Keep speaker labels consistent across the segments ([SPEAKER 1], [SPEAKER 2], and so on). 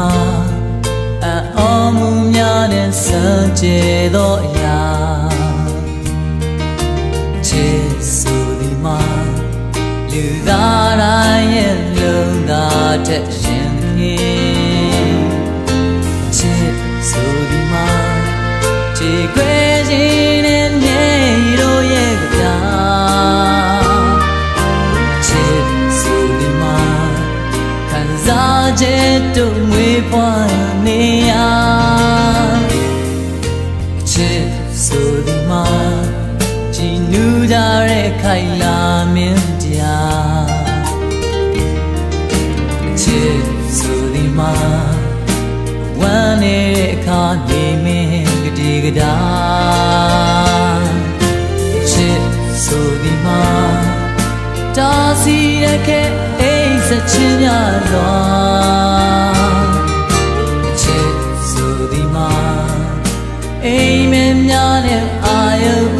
[SPEAKER 1] ချစ်ဆိုဒီမှာအံ့ဩမှုများနဲ့စံကြယ်သောအရာချစ်ဆိုဒီမှာလူသားတိုင်းရဲ့လုံးသားတဲ့ ချက်တို့ငွေပွားနေရချစ်ဆိုဒီမှာကြည်နူးကြတဲ့ခိုင်လာမင်းတရားချစ်ဆိုဒီမှာဝမ်းနေတဲ့အခါနေမင်းကတိကတာချစ်ဆိုဒီမှာတာစီရခဲ့အိမ်စ မ်မ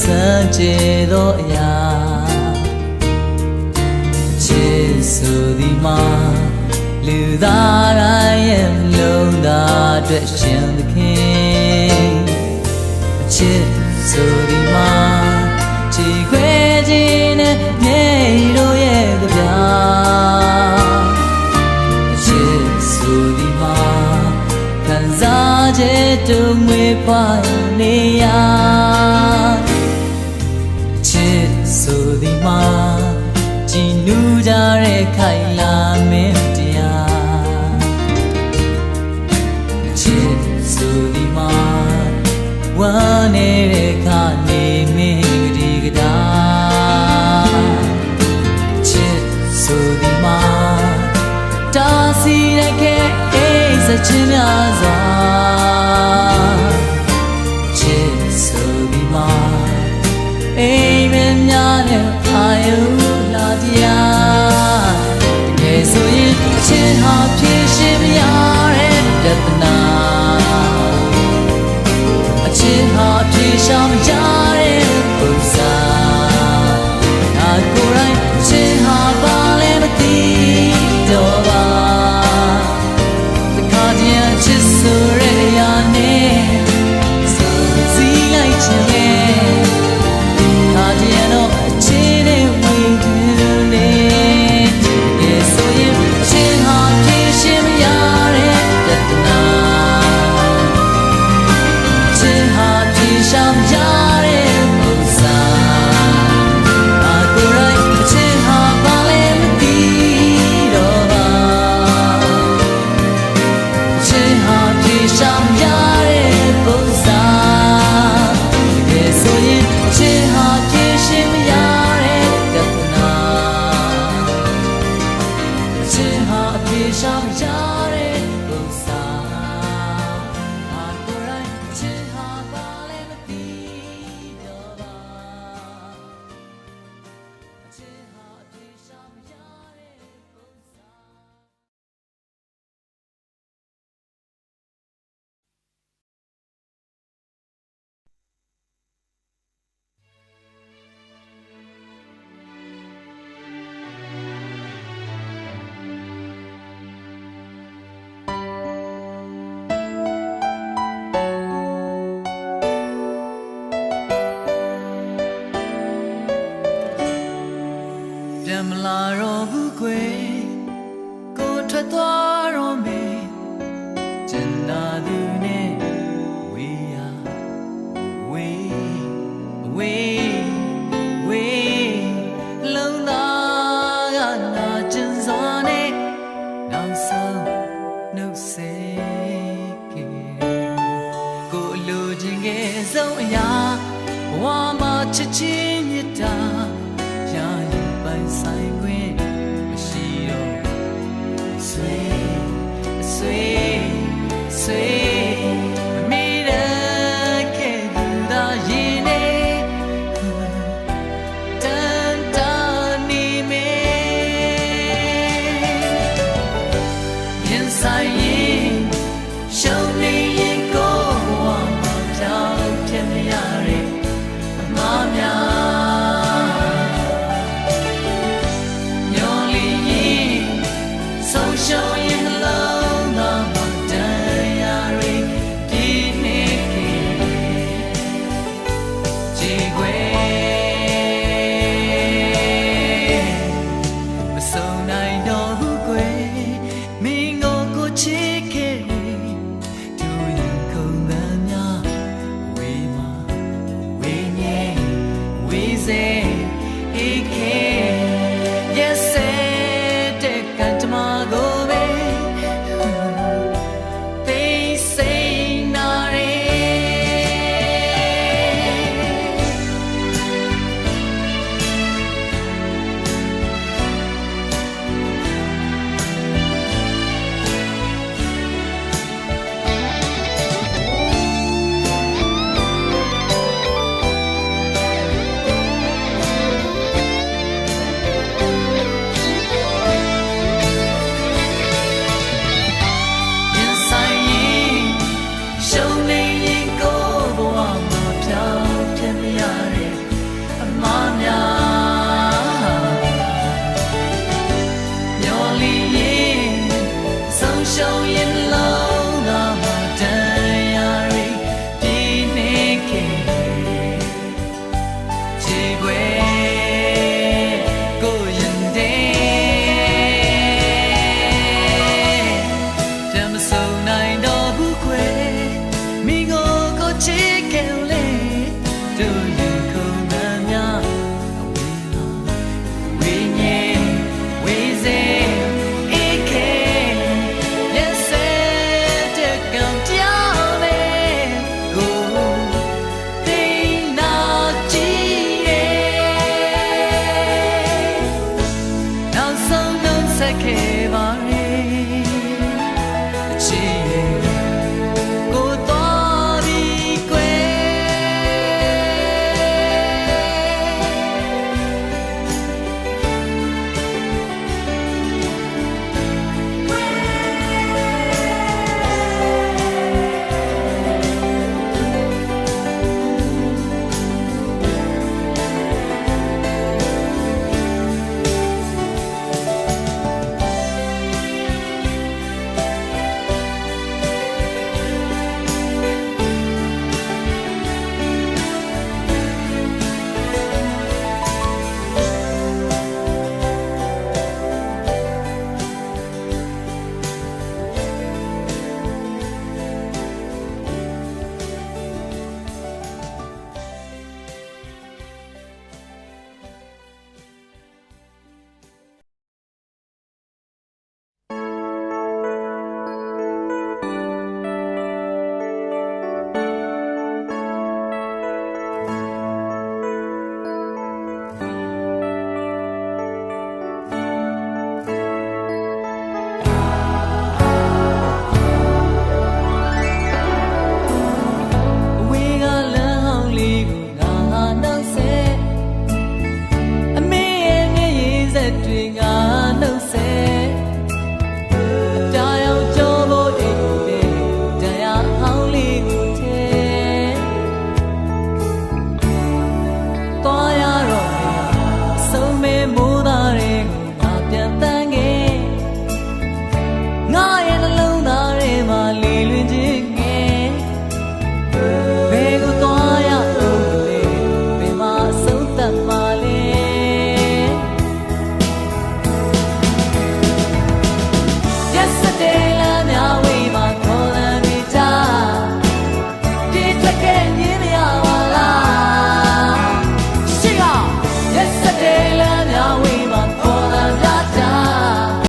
[SPEAKER 1] စံကြယ်သောအရာအချစ်ဆိုသည်မှာလူသားတိုင်းရဲ့လုံးသားအတွက်ရှင်သခင်အချစ်ဆိုသည်မှာခြေခွဲခြင်းနဲ့မြေတို့ရဲ့ကြပြာအချစ်ဆိုသည်မှာခံစားချက်တို့ငွေပွားနေရ ကြတဲ့ခိုင်လာမင်းတရားချစ်ဆိုဒီမှာဝမ်းနေတဲ့ခါနေမင်းကတိကတာချစ်ဆိုဒီမှာတာစီရခဲ့အိမ်စချင်များစွာချစ်ဆိုပြီးမှအိမ်မင်းများနဲ့အာယုလာတ ဟာဖြည့်ရှင်မရတဲ့ယတနာအချစ်ဟာဖြည့်ရှောင်မရ